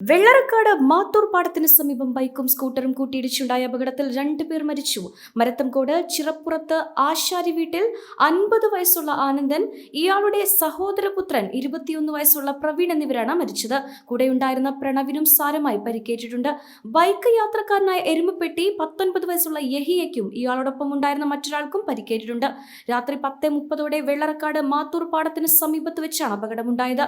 വെള്ളറക്കാട് മാത്തൂർ പാടത്തിന് സമീപം ബൈക്കും സ്കൂട്ടറും കൂട്ടിയിടിച്ചുണ്ടായ അപകടത്തിൽ രണ്ടുപേർ മരിച്ചു. മരത്തംകോട് ചിറപ്പുറത്ത് ആശാരി വീട്ടിൽ അൻപത് വയസ്സുള്ള ആനന്ദൻ ഇയാളുടെ സഹോദരപുത്രൻ ഇരുപത്തിയൊന്ന് വയസ്സുള്ള പ്രവീൺ എന്നിവരാണ് മരിച്ചത്. കൂടെയുണ്ടായിരുന്ന പ്രണവിനും സാരമായി പരിക്കേറ്റിട്ടുണ്ട്. ബൈക്ക് യാത്രക്കാരനായ എരുമപ്പെട്ടി പത്തൊൻപത് വയസ്സുള്ള യഹിയയ്ക്കും ഇയാളോടൊപ്പം ഉണ്ടായിരുന്ന മറ്റൊരാൾക്കും പരിക്കേറ്റിട്ടുണ്ട്. രാത്രി പത്ത് മുപ്പതോടെ വെള്ളറക്കാട് മാത്തൂർ പാടത്തിന് സമീപത്ത് വെച്ചാണ് അപകടമുണ്ടായത്.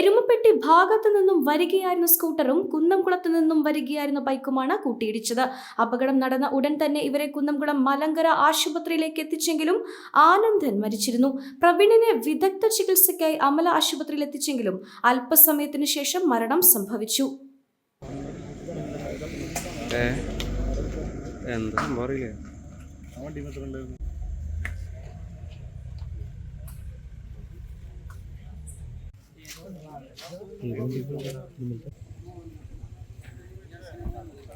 എരുമപ്പെട്ടി ഭാഗത്തു നിന്നും വരികയായിരുന്ന സ്കൂട്ടറും കുന്നംകുളത്ത് നിന്നും വരികയായിരുന്ന ബൈക്കുമാണ് കൂട്ടിയിടിച്ചത്. അപകടം നടന്ന ഉടൻ തന്നെ ഇവരെ കുന്നംകുളം മലങ്കര ആശുപത്രിയിലേക്ക് എത്തിച്ചെങ്കിലും ആനന്ദൻ മരിച്ചിരുന്നു. പ്രവീണിനെ വിദഗ്ധ ചികിത്സയ്ക്കായി അമല ആശുപത്രിയിൽ എത്തിച്ചെങ്കിലും അല്പസമയത്തിനു ശേഷം മരണം സംഭവിച്ചു. എന്താ സംഭവം അറിയില്ല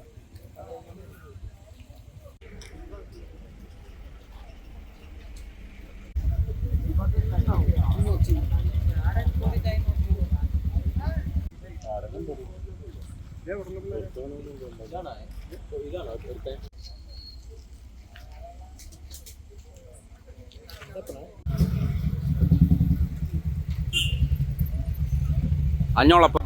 അഞ്ഞോളപ്പം.